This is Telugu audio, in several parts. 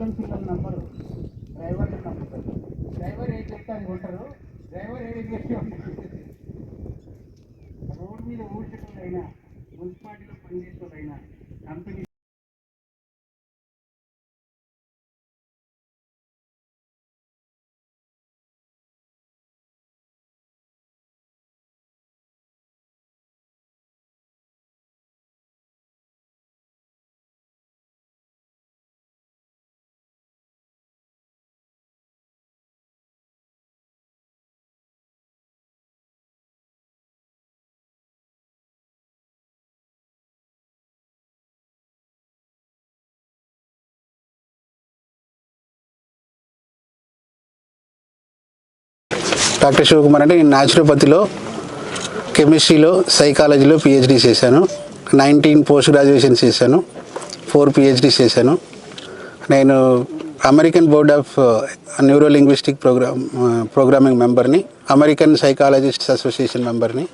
మగన్ బ్యాచ్ పిల్లలు నమ్మరు డ్రైవర్లు నమ్ముతారు డ్రైవర్ ఏం చెప్తే అది ఉంటారు? డ్రైవర్ ఏం చేస్తే రోడ్డు మీద ఊడ్చడం అయినా మున్సిపాలిటీలో పనిచేసేవాళ్ళైనా కంపెనీ డాక్టర్ శివకుమార్ అంటే నేను న్యాచురోపతిలో కెమిస్ట్రీలో సైకాలజీలో పిహెచ్డీ చేశాను. నైన్టీన్ పోస్ట్ గ్రాడ్యుయేషన్ చేశాను. ఫోర్ పిహెచ్డీ చేశాను. నేను American board of neuro linguistic program programming మెంబర్ని American psychologists association మెంబర్ని.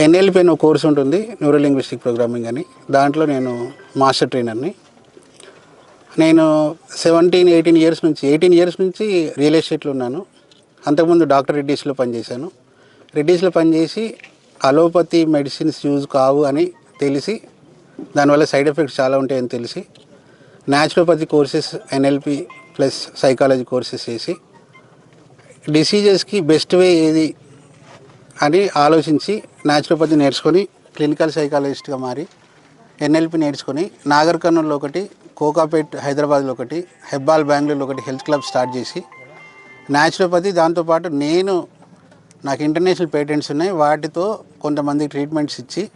ఎన్ఎల్పి అని ఒక కోర్స్ ఉంటుంది న్యూరో లింగ్విస్టిక్ ప్రోగ్రామింగ్ అని. దాంట్లో నేను మాస్టర్ ట్రైనర్ని నేను సెవెంటీన్ ఎయిటీన్ ఇయర్స్ నుంచి ఎయిటీన్ ఇయర్స్ నుంచి రియల్ ఎస్టేట్లో ఉన్నాను. అంతకుముందు డాక్టర్ రెడ్డీస్లో పనిచేశాను. రెడ్డీస్లో పనిచేసి అలోపతి మెడిసిన్స్ యూజ్ కావు అని తెలిసి దానివల్ల సైడ్ ఎఫెక్ట్స్ చాలా ఉంటాయని తెలిసి naturopathy courses NLP plus psychology courses చేసి డిసీజెస్కి బెస్ట్ వే ఏది అని ఆలోచించి న్యాచురోపతి నేర్చుకొని క్లినికల్ సైకాలజిస్ట్గా మారి ఎన్ఎల్పి నేర్చుకొని నాగర్కర్నూల్లో ఒకటి కోకాపేట్ హైదరాబాద్లో ఒకటి హెబ్బాల్ బెంగళూరులో ఒకటి హెల్త్ క్లబ్ స్టార్ట్ చేసి న్యాచురోపతి దాంతోపాటు నేను నాకు ఇంటర్నేషనల్ పేటెంట్స్ ఉన్నాయి. వాటితో కొంతమంది ట్రీట్మెంట్స్ ఇచ్చి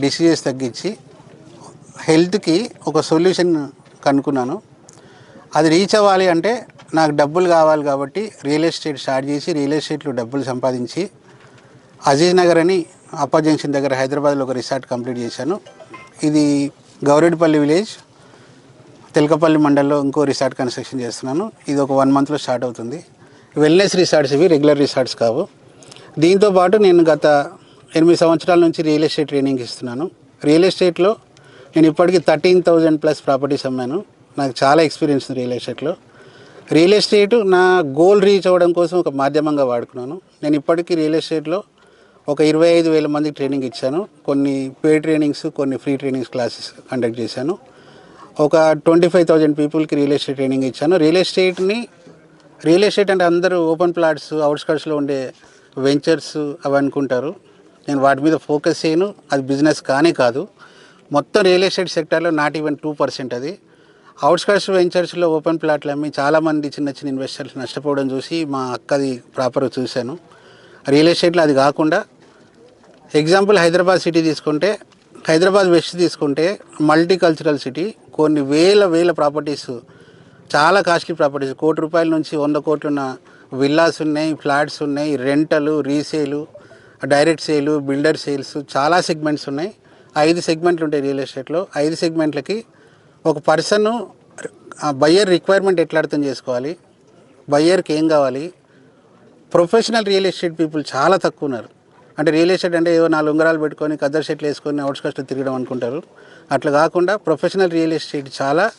డిసీజెస్ తగ్గించి హెల్త్కి ఒక సొల్యూషన్ కనుక్కున్నాను. అది రీచ్ అవ్వాలి అంటే నాకు డబ్బులు కావాలి కాబట్టి రియల్ ఎస్టేట్ స్టార్ట్ చేసి రియల్ ఎస్టేట్లో డబ్బులు సంపాదించి అజీజ్ నగర్ అని అప్ప జంక్షన్ దగ్గర హైదరాబాద్లో ఒక రిసార్ట్ కంప్లీట్ చేశాను. ఇది గౌరెడ్పల్లి విలేజ్ తెలకపల్లి మండల్లో ఇంకో రిసార్ట్ కన్స్ట్రక్షన్ చేస్తున్నాను. ఇది ఒక వన్ మంత్లో స్టార్ట్ అవుతుంది. వెల్నెస్ రిసార్ట్స్ ఇవి రెగ్యులర్ రిసార్ట్స్ కావు. దీంతో పాటు నేను గత ఎనిమిది సంవత్సరాల నుంచి రియల్ ఎస్టేట్ ట్రైనింగ్ ఇస్తున్నాను. రియల్ ఎస్టేట్లో నేను ఇప్పటికీ థర్టీన్ థౌజండ్ ప్లస్ ప్రాపర్టీస్ అమ్మాను. నాకు చాలా ఎక్స్పీరియన్స్ ఉంది రియల్ ఎస్టేట్లో రియల్ ఎస్టేట్ నా గోల్ రీచ్ అవ్వడం కోసం ఒక మాధ్యమంగా వాడుకున్నాను. నేను ఇప్పటికీ రియల్ ఎస్టేట్లో ఒక ఇరవై ఐదు వేల మందికి ట్రైనింగ్ ఇచ్చాను. కొన్ని పే ట్రైనింగ్స్ కొన్ని ఫ్రీ ట్రైనింగ్స్ క్లాసెస్ కండక్ట్ చేశాను. ఒక ట్వంటీ ఫైవ్ థౌజండ్ పీపుల్కి రియల్ ఎస్టేట్ ట్రైనింగ్ ఇచ్చాను. రియల్ ఎస్టేట్ని రియల్ ఎస్టేట్ అంటే అందరూ ఓపెన్ ప్లాట్స్ అవుట్స్కట్స్లో ఉండే వెంచర్స్ అవి అనుకుంటారు. నేను వాటి మీద ఫోకస్ చేయను. అది బిజినెస్ కానే కాదు. మొత్తం రియల్ ఎస్టేట్ సెక్టర్లో నాట్ ఈవెన్ టూ పర్సెంట్ అది. అవుట్స్కట్స్ వెంచర్స్లో ఓపెన్ ప్లాట్లు అమ్మి చాలామంది చిన్న చిన్న ఇన్వెస్టర్స్ నష్టపోవడం చూసి మా అక్కది ప్రాపర్ చూశాను. రియల్ ఎస్టేట్లో అది కాకుండా ఎగ్జాంపుల్ హైదరాబాద్ సిటీ తీసుకుంటే హైదరాబాద్ వెస్ట్ తీసుకుంటే మల్టీ కల్చరల్ సిటీ కొన్ని వేల వేల ప్రాపర్టీస్ చాలా కాస్ట్లీ ప్రాపర్టీస్. కోటి రూపాయల నుంచి వంద కోట్లున్న విల్లాస్ ఉన్నాయి ఫ్లాట్స్ ఉన్నాయి rental resale direct sale builder sales చాలా సెగ్మెంట్స్ ఉన్నాయి. ఐదు సెగ్మెంట్లు ఉంటాయి రియల్ ఎస్టేట్లో. ఐదు సెగ్మెంట్లకి ఒక పర్సన్ బయ్యర్ రిక్వైర్మెంట్ ఎట్లా అర్థం చేసుకోవాలి? బయ్యర్కి ఏం కావాలి? ప్రొఫెషనల్ రియల్ ఎస్టేట్ పీపుల్ చాలా తక్కువ ఉన్నారు. అంటే రియల్ ఎస్టేట్ అంటే ఏవో నాలుగు ఉంగరాలు పెట్టుకొని కద్దర్ షెట్లు వేసుకొని అవుట్స్కస్ట్ తిరగడం అనుకుంటారు. అట్లా కాకుండా ప్రొఫెషనల్ రియల్ ఎస్టేట్ చాలా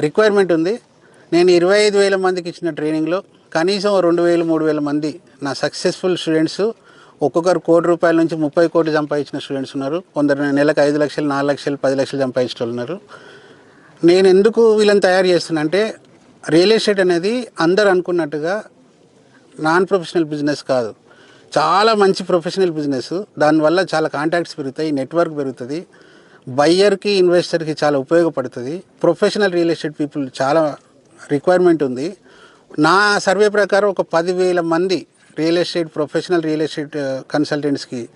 రిక్వైర్మెంట్ ఉంది. నేను ఇరవై ఐదు వేల మందికి ఇచ్చిన ట్రైనింగ్లో కనీసం రెండు వేలు మూడు వేల మంది నా సక్సెస్ఫుల్ స్టూడెంట్స్ ఒక్కొక్కరు కోటి రూపాయల నుంచి ముప్పై కోటి సంపాదించిన స్టూడెంట్స్ ఉన్నారు. కొందరు నెలకు ఐదు లక్షలు నాలుగు లక్షలు పది లక్షలు సంపాదించిన ఉన్నారు. నేను ఎందుకు వీళ్ళని తయారు చేస్తున్నా అంటే రియల్ ఎస్టేట్ అనేది అందరు అనుకున్నట్టుగా నాన్ ప్రొఫెషనల్ బిజినెస్ కాదు. చాలా మంచి ప్రొఫెషనల్ బిజినెస్ దానివల్ల చాలా కాంటాక్ట్స్ పెరుగుతాయి నెట్వర్క్ పెరుగుతుంది. బయ్యర్కి ఇన్వెస్టర్కి చాలా ఉపయోగపడుతుంది. ప్రొఫెషనల్ రియల్ ఎస్టేట్ పీపుల్ చాలా రిక్వైర్మెంట్ ఉంది. నా సర్వే ప్రకారం ఒక పదివేల మంది real estate professional real estate కన్సల్టెంట్స్కి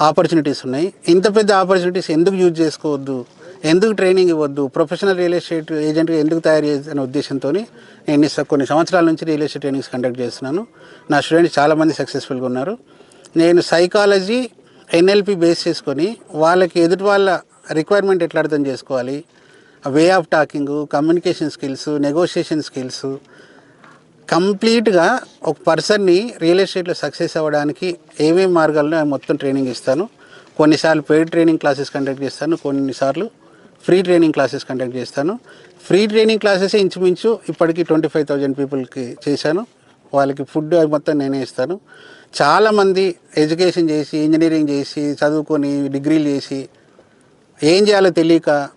opportunities ఉన్నాయి. ఇంత పెద్ద ఆపర్చునిటీస్ ఎందుకు యూజ్ చేసుకోవద్దు? ఎందుకు ట్రైనింగ్ ఇవ్వద్దు? ప్రొఫెషనల్ రియల్ ఎస్టేట్ ఏజెంట్గా ఎందుకు తయారు చేయాలనే ఉద్దేశంతో నేను కొన్ని సంవత్సరాల నుంచి రియల్ ఎస్టేట్ ట్రైనింగ్స్ కండక్ట్ చేస్తున్నాను. నా స్టూడెంట్స్ చాలామంది సక్సెస్ఫుల్గా ఉన్నారు. నేను సైకాలజీ ఎన్ఎల్పి బేస్ చేసుకొని వాళ్ళకి ఎదుటి వాళ్ళ రిక్వైర్మెంట్ ఎట్లా అర్థం చేసుకోవాలి? Way of talking communication skills negotiation skills కంప్లీట్గా ఒక పర్సన్ని రియల్ ఎస్టేట్లో సక్సెస్ అవ్వడానికి ఏమేమి మార్గాల్లో మొత్తం ట్రైనింగ్ ఇస్తాను. కొన్నిసార్లు పెయిడ్ ట్రైనింగ్ క్లాసెస్ కండక్ట్ చేస్తాను కొన్నిసార్లు ఫ్రీ ట్రైనింగ్ క్లాసెస్ కండక్ట్ చేస్తాను. ఫ్రీ ట్రైనింగ్ క్లాసెస్ ఇంచుమించు ఇప్పటికి ట్వంటీ ఫైవ్ థౌజండ్ పీపుల్కి చేశాను. వాళ్ళకి ఫుడ్ అవి మొత్తం నేనే ఇస్తాను. చాలామంది ఎడ్యుకేషన్ చేసి ఇంజనీరింగ్ చేసి చదువుకొని డిగ్రీలు చేసి ఏం చేయాలో తెలియక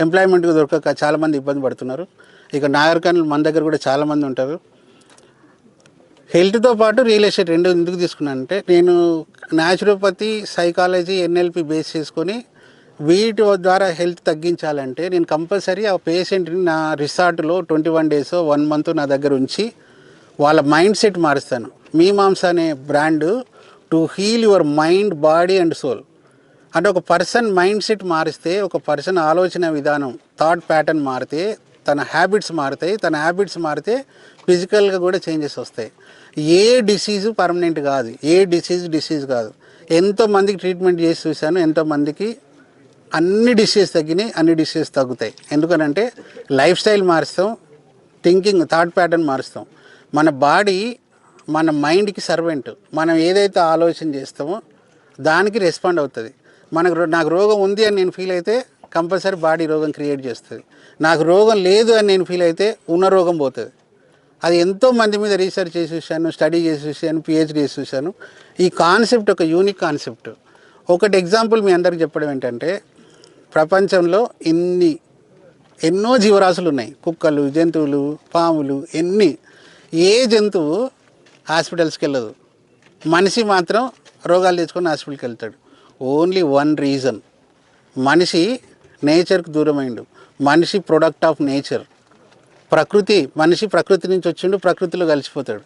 ఎంప్లాయ్మెంట్ దొరకక చాలామంది ఇబ్బంది పడుతున్నారు. ఇక నాగరికన్లు మన దగ్గర కూడా చాలామంది ఉంటారు. హెల్త్తో పాటు రియల్ ఎస్టేట్ రెండు ఎందుకు తీసుకున్నానంటే నేను న్యాచురోపతి సైకాలజీ ఎన్ఎల్పి బేస్ చేసుకొని వీటి ద్వారా హెల్త్ తగ్గించాలంటే నేను కంపల్సరీ ఆ పేషెంట్ని నా రిసార్ట్లో twenty one days one month నా దగ్గర ఉంచి వాళ్ళ మైండ్ సెట్ మారుస్తాను. మీ మాంస అనే brand to heal your mind body and soul. అంటే ఒక పర్సన్ మైండ్ సెట్ మారిస్తే ఒక పర్సన్ ఆలోచన విధానం థాట్ ప్యాటర్న్ మారితే తన హ్యాబిట్స్ మారుతాయి. తన హ్యాబిట్స్ మారితే ఫిజికల్గా కూడా చేంజెస్ వస్తాయి. ఏ డిసీజు పర్మనెంట్ కాదు. ఏ డిసీజ్ డిసీజ్ కాదు. ఎంతోమందికి ట్రీట్మెంట్ చేసి చూశాను. ఎంతోమందికి అన్ని డిసీజ్ తగ్గినాయి అన్ని డిసీజ్ తగ్గుతాయి. ఎందుకనంటే లైఫ్ స్టైల్ మారుస్తాం థింకింగ్ థాట్ ప్యాటర్న్ మారుస్తాం. మన బాడీ మన మైండ్కి సర్వెంట్. మనం ఏదైతే ఆలోచన చేస్తామో దానికి రెస్పాండ్ అవుతుంది. మనకు రో- నాకు రోగం ఉంది అని నేను ఫీల్ అయితే కంపల్సరీ బాడీ రోగం క్రియేట్ చేస్తుంది. నాకు రోగం లేదు అని నేను ఫీల్ అయితే ఉన్న రోగం పోతుంది. అది ఎంతో మంది మీద రీసెర్చ్ చేసి చూశాను స్టడీ చేసి చూశాను పిహెచ్డి చేసి చూశాను. ఈ కాన్సెప్ట్ ఒక యూనిక్ కాన్సెప్ట్ ఒకటి ఎగ్జాంపుల్ మీ అందరికి చెప్పడం ఏంటంటే ప్రపంచంలో ఇన్ని ఎన్నో జీవరాశులు ఉన్నాయి. కుక్కలు జంతువులు పాములు ఎన్ని. ఏ జంతువు హాస్పిటల్స్కి వెళ్ళదు. మనిషి మాత్రం రోగాలు తెచ్చుకొని హాస్పిటల్కి వెళ్తాడు. Only one reason. మనిషి నేచర్కి దూరమైండు. మనిషి ప్రొడక్ట్ ఆఫ్ నేచర్. ప్రకృతి మనిషి ప్రకృతి నుంచి వచ్చిండు ప్రకృతిలో కలిసిపోతాడు.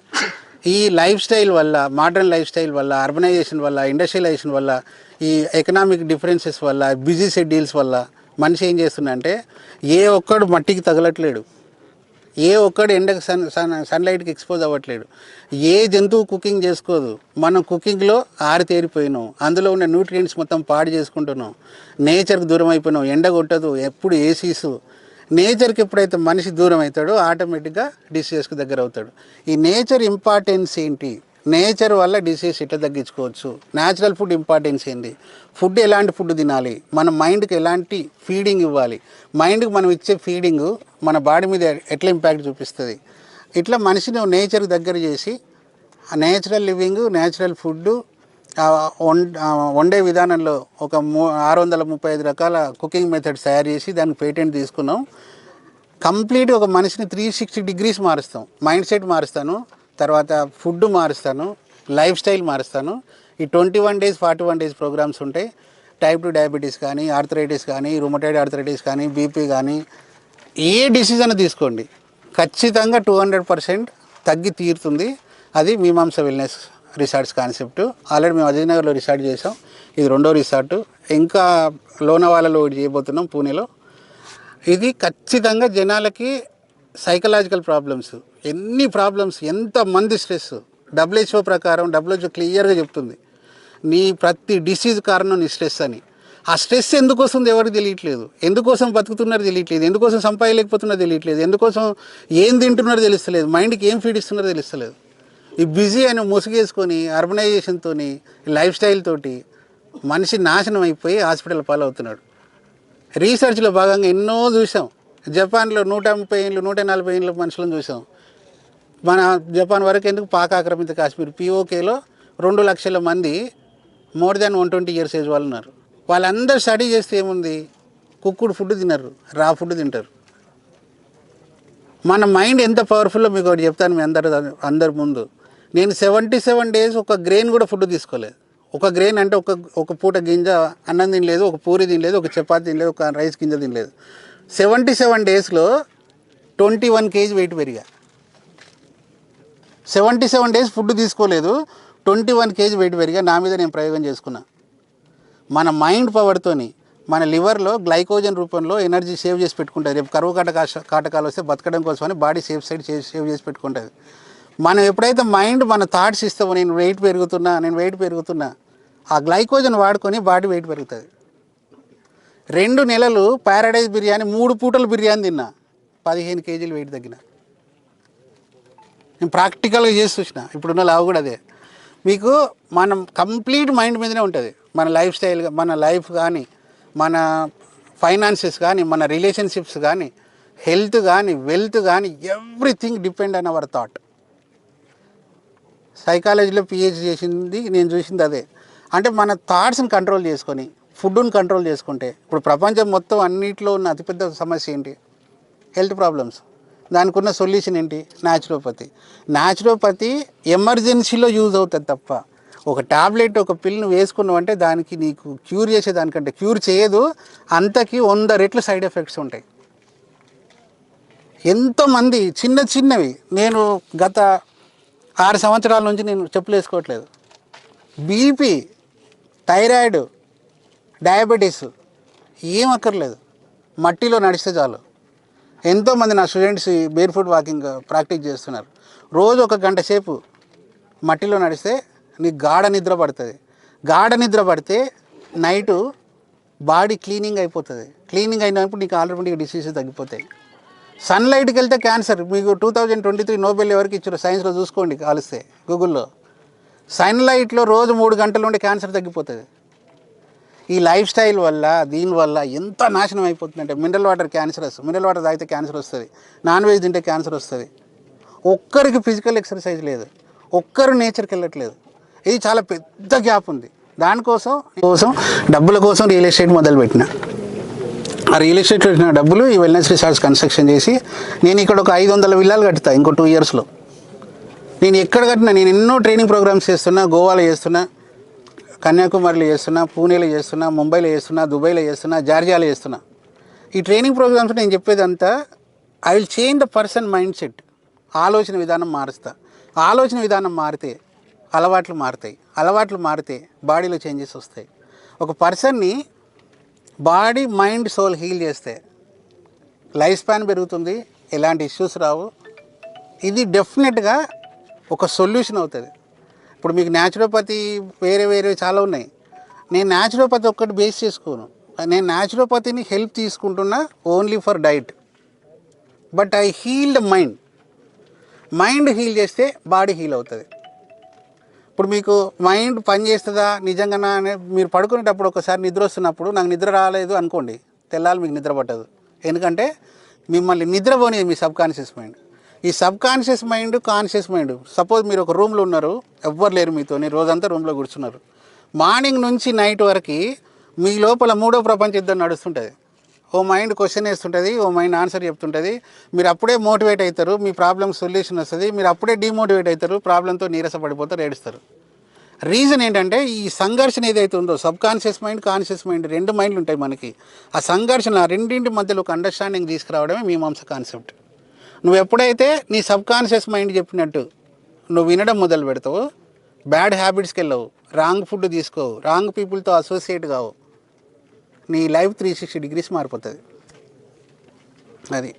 ఈ లైఫ్ స్టైల్ వల్ల మోడర్న్ లైఫ్ స్టైల్ వల్ల అర్బనైజేషన్ వల్ల ఇండస్ట్రియలైజేషన్ వల్ల ఈ ఎకనామిక్ డిఫరెన్సెస్ వల్ల బిజీ షెడ్యూల్స్ వల్ల మనిషి ఏం చేస్తుందంటే ఏ ఒక్కడు మట్టికి తగలట్లేడు. ఏ ఒక్కడు ఎండకు సన్ సన్ సన్లైట్కి ఎక్స్పోజ్ అవ్వట్లేడు ఏ జంతువు కుకింగ్ చేసుకోదు. మనం కుకింగ్లో ఆరితేరిపోయినాం అందులో ఉన్న న్యూట్రియంట్స్ మొత్తం పాడు చేసుకుంటున్నాం. నేచర్కి దూరం అయిపోయినాం. ఎండ కొట్టదు. ఎప్పుడు ఏసీస్ నేచర్కి ఎప్పుడైతే మనిషి దూరం అవుతాడో ఆటోమేటిక్గా డిసీజెస్కి దగ్గర అవుతాడు ఈ నేచర్ ఇంపార్టెన్స్ ఏంటి? నేచర్ వల్ల డిసీజ్ ఇట్ట తగ్గించుకోవచ్చు. న్యాచురల్ ఫుడ్ ఇంపార్టెన్స్ ఏంటి ఫుడ్ ఎలాంటి ఫుడ్ తినాలి? మన మైండ్కి ఎలాంటి ఫీడింగ్ ఇవ్వాలి? మైండ్కి మనం ఇచ్చే ఫీడింగ్ మన బాడీ మీద ఎట్లా ఇంపాక్ట్ చూపిస్తుంది? ఇట్లా మనిషిని నేచర్ దగ్గర చేసి ఆ నేచురల్ లివింగ్ నేచురల్ ఫుడ్ వండే విధానంలో ఒక మూ ఆరు వందల ముప్పై ఐదు రకాల కుకింగ్ మెథడ్స్ తయారు చేసి దానికి పేటెంట్ తీసుకున్నాం. కంప్లీట్ ఒక మనిషిని త్రీ సిక్స్టీ డిగ్రీస్ మారుస్తాం. మైండ్ సెట్ మారుస్తాను. తర్వాత ఫుడ్ మారుస్తాను లైఫ్ స్టైల్ మారుస్తాను. ఈ twenty one days forty one days programs ఉంటాయి టైప్ టు డయాబెటీస్ కానీ ఆర్థరైటిస్ కానీ రుమటైడ్ ఆర్థరైటిస్ కానీ బీపీ కానీ ఏ డిసిజన్ తీసుకోండి. ఖచ్చితంగా టూ హండ్రెడ్ పర్సెంట్ తగ్గి తీరుతుంది. అది మీమాంస వెల్నెస్ రిసార్ట్స్ కాన్సెప్ట్ ఆల్రెడీ మేము అజయ్నగర్లో రిసార్ట్ చేసాం ఇది రెండో రిసార్ట్. ఇంకా లోనవాలలో ఒకటి చేయబోతున్నాం పూణేలో. ఇది ఖచ్చితంగా జనాలకి సైకలాజికల్ ప్రాబ్లమ్స్ ఎన్ని ప్రాబ్లమ్స్ ఎంతమంది స్ట్రెస్ డబ్ల్యూహెచ్ఓ ప్రకారం డబ్ల్యూహెచ్ఓ క్లియర్గా చెప్తుంది. నీ ప్రతి డిసీజ్ కారణం నీ స్ట్రెస్ అని. ఆ స్ట్రెస్ ఎందుకు వస్తుంది ఎవరికి తెలియట్లేదు? ఎందుకోసం బతుకుతున్నారో తెలియట్లేదు? ఎందుకోసం సంపాదలేకపోతున్నారు తెలియట్లేదు? ఎందుకోసం ఏం తింటున్నారో తెలుస్తలేదు? మైండ్కి ఏం ఫీడ్ ఇస్తున్నారో తెలుస్తలేదు. ఈ బిజీ అని ముసుగేసుకొని అర్బనైజేషన్తో లైఫ్ స్టైల్ తోటి మనిషి నాశనం అయిపోయి హాస్పిటల్ పాలవుతున్నాడు. రీసెర్చ్లో భాగంగా ఎన్నో చూసాం జపాన్లో నూట ముప్పై ఏళ్ళు నూట నలభై ఏళ్ళ మనుషులను చూసాం. మన జపాన్ వరకు ఎందుకు పాక ఆక్రమిత కాశ్మీర్? పిఓకేలో రెండు లక్షల మంది more than one twenty years age వాళ్ళు ఉన్నారు. వాళ్ళందరూ స్టడీ చేస్తే ఏముంది? కుక్కుడు ఫుడ్ తినరు రా ఫుడ్ తింటారు. మన మైండ్ ఎంత పవర్ఫుల్లో మీకు ఒకటి చెప్తాను మీ అందరు అందరి ముందు. నేను సెవెంటీ సెవెన్ డేస్ ఒక గ్రెయిన్ కూడా ఫుడ్ తీసుకోలేదు. ఒక గ్రెయిన్ అంటే ఒక ఒక పూట గింజ అన్నం తినలేదు ఒక పూరి తినలేదు ఒక చపాతి తినలేదు ఒక రైస్ గింజ తినలేదు. సెవెంటీ సెవెన్ డేస్లో ట్వంటీ వన్ కేజీ వెయిట్ పెరిగా. సెవెంటీ సెవెన్ డేస్ ఫుడ్ తీసుకోలేదు ట్వంటీ వన్ కేజీ వెయిట్ పెరిగా నా మీద నేను ప్రయోగం చేసుకున్నా. మన మైండ్ పవర్తోని మన లివర్లో గ్లైకోజన్ రూపంలో ఎనర్జీ సేవ్ చేసి పెట్టుకుంటుంది. రేపు కరువు కాట కాటకాలు వస్తే బతకడం కోసమని బాడీ సేఫ్ సైడ్ సేవ్ చేసి పెట్టుకుంటుంది. మనం ఎప్పుడైతే మైండ్ మన థాట్స్ ఇస్తామో నేను వెయిట్ పెరుగుతున్నా నేను వెయిట్ పెరుగుతున్నా ఆ గ్లైకోజన్ వాడుకొని బాడీ వెయిట్ పెరుగుతుంది. రెండు నెలలు ప్యారడైజ్ బిర్యానీ మూడు పూటలు బిర్యానీ తిన్నా. పదిహేను కేజీలు వెయిట్ తగ్గిన. నేను ప్రాక్టికల్గా చేసి చూసిన. ఇప్పుడున్న లావు కూడా అదే. మీకు మనం కంప్లీట్ మైండ్ మీదనే ఉంటుంది. మన లైఫ్ స్టైల్ మన లైఫ్ కానీ మన ఫైనాన్సెస్ కానీ మన రిలేషన్షిప్స్ కానీ హెల్త్ కానీ వెల్త్ కానీ everything depend on our thought. సైకాలజీలో పిహెచ్ చేసింది నేను చూసింది అదే. అంటే మన థాట్స్ని కంట్రోల్ చేసుకొని ఫుడ్ని కంట్రోల్ చేసుకుంటే ఇప్పుడు ప్రపంచం మొత్తం అన్నిట్లో ఉన్న అతిపెద్ద సమస్య ఏంటి? Health problems. దానికి ఉన్న సొల్యూషన్ ఏంటి? న్యాచురోపతి న్యాచురోపతి ఎమర్జెన్సీలో యూజ్ అవుతుంది తప్ప ఒక టాబ్లెట్ ఒక పిల్ని వేసుకున్నావు అంటే దానికి నీకు క్యూర్ చేసే దానికంటే క్యూర్ చేయదు. అంతకి వంద రెట్లు సైడ్ ఎఫెక్ట్స్ ఉంటాయి. ఎంతోమంది చిన్న చిన్నవి నేను గత ఆరు సంవత్సరాల నుంచి నేను చెప్పులు వేసుకోవట్లేదు. BP thyroid diabetes. ఏం అక్కర్లేదు. మట్టిలో నడిస్తే చాలు. ఎంతోమంది నా students bare foot walking practice చేస్తున్నారు. రోజు ఒక గంట సేపు మట్టిలో నడిస్తే నీకు గాఢ నిద్ర పడుతుంది. గాఢ నిద్ర పడితే నైటు బాడీ క్లీనింగ్ అయిపోతుంది. క్లీనింగ్ అయినప్పుడు నీకు ఆల్రెడీ డిసీజెస్ తగ్గిపోతాయి. సన్లైట్కి వెళ్తే క్యాన్సర్. మీకు two thousand twenty three Nobel ఎవరికి ఇచ్చారు సైన్స్లో చూసుకోండి కాలిస్తే గూగుల్లో. సన్లైట్లో రోజు మూడు గంటల నుండి క్యాన్సర్ తగ్గిపోతుంది. ఈ లైఫ్ స్టైల్ వల్ల దీనివల్ల ఎంత నాశనం అయిపోతుందంటే mineral water cancerous mineral water తాగితే క్యాన్సర్ వస్తుంది నాన్ వెజ్ తింటే క్యాన్సర్ వస్తుంది. ఒక్కరికి ఫిజికల్ ఎక్సర్సైజ్ లేదు ఒక్కరు నేచర్కి వెళ్ళట్లేదు. ఇది చాలా పెద్ద గ్యాప్ ఉంది. దానికోసం కోసం డబ్బుల కోసం రియల్ ఎస్టేట్ మొదలుపెట్టిన. ఆ రియల్ ఎస్టేట్ పెట్టిన డబ్బులు ఈ వెల్నెస్ రిసార్ట్స్ కన్స్ట్రక్షన్ చేసి నేను ఇక్కడ ఒక ఐదు వందల విల్లాలు కట్టుతా ఇంకో టూ ఇయర్స్లో. నేను ఎక్కడ కట్టినా నేను ఎన్నో ట్రైనింగ్ ప్రోగ్రామ్స్ చేస్తున్నా గోవాలో చేస్తున్నా కన్యాకుమారిలో చేస్తున్నా పూణేలో చేస్తున్నా ముంబైలో చేస్తున్నా దుబాయ్లో చేస్తున్నా జార్జియాలో చేస్తున్నా. ఈ ట్రైనింగ్ ప్రోగ్రామ్స్ నేను చెప్పేదంతా I will change the person mind set ఆలోచన విధానం మారుస్తా. ఆలోచన విధానం మారితే అలవాట్లు మారుతాయి. అలవాట్లు మారితే బాడీలో చేంజెస్ వస్తాయి. ఒక పర్సన్ని బాడీ మైండ్ సోల్ హీల్ చేస్తే లైఫ్ స్పాన్ పెరుగుతుంది. ఎలాంటి ఇష్యూస్ రావు. ఇది డెఫినెట్గా ఒక సొల్యూషన్ అవుతుంది. ఇప్పుడు మీకు న్యాచురోపతి వేరే వేరే చాలా ఉన్నాయి. నేను న్యాచురోపతి ఒక్కటి బేస్ చేసుకోను. నేను న్యాచురోపతిని హెల్ప్ తీసుకుంటున్నా only for diet but I healed mind mind heal చేస్తే బాడీ హీల్ అవుతుంది. ఇప్పుడు మీకు మైండ్ పని చేస్తుందా? నిజంగానా? అనే మీరు పడుకునేటప్పుడు ఒకసారి నిద్ర వస్తున్నప్పుడు నాకు నిద్ర రాలేదు అనుకోండి తెల్లాలి మీకు నిద్ర పట్టదు. ఎందుకంటే మిమ్మల్ని నిద్రపోనేది మీ సబ్కాన్షియస్ మైండ్ ఈ sub conscious mind conscious mind. Suppose మీరు ఒక రూమ్లో ఉన్నారు ఎవ్వరు లేరు మీతో రోజంతా రూమ్లో కూర్చున్నారు. మార్నింగ్ నుంచి నైట్ వరకు మీ లోపల మూడో ప్రపంచ యుద్ధం నడుస్తుంటుంది. ఓ మైండ్ క్వశ్చన్ వేస్తుంటుంది ఓ మైండ్ ఆన్సర్ చెప్తుంటుంది. మీరు అప్పుడే మోటివేట్ అవుతారు మీ ప్రాబ్లమ్ సొల్యూషన్ వస్తుంది. మీరు అప్పుడే డిమోటివేట్ అవుతారు ప్రాబ్లంతో నీరసపడిపోతారు ఏడుస్తారు. రీజన్ ఏంటంటే ఈ సంఘర్షణ ఏదైతే ఉందో sub conscious mind conscious mind రెండు మైండ్లు ఉంటాయి మనకి. ఆ సంఘర్షణ రెండింటి మధ్యలో ఒక అండర్స్టాండింగ్ తీసుకురావడమే మీమాంస కాన్సెప్ట్. నువ్వు ఎప్పుడైతే నీ సబ్కాన్షియస్ మైండ్ చెప్పినట్టు నువ్వు వినడం మొదలు పెడతావు బ్యాడ్ హ్యాబిట్స్కి వెళ్ళవు. రాంగ్ ఫుడ్ తీసుకోవు. రాంగ్ పీపుల్తో అసోసియేట్ కావు. నీ లైఫ్ త్రీ సిక్స్టీ డిగ్రీస్ మారిపోతుంది. అది.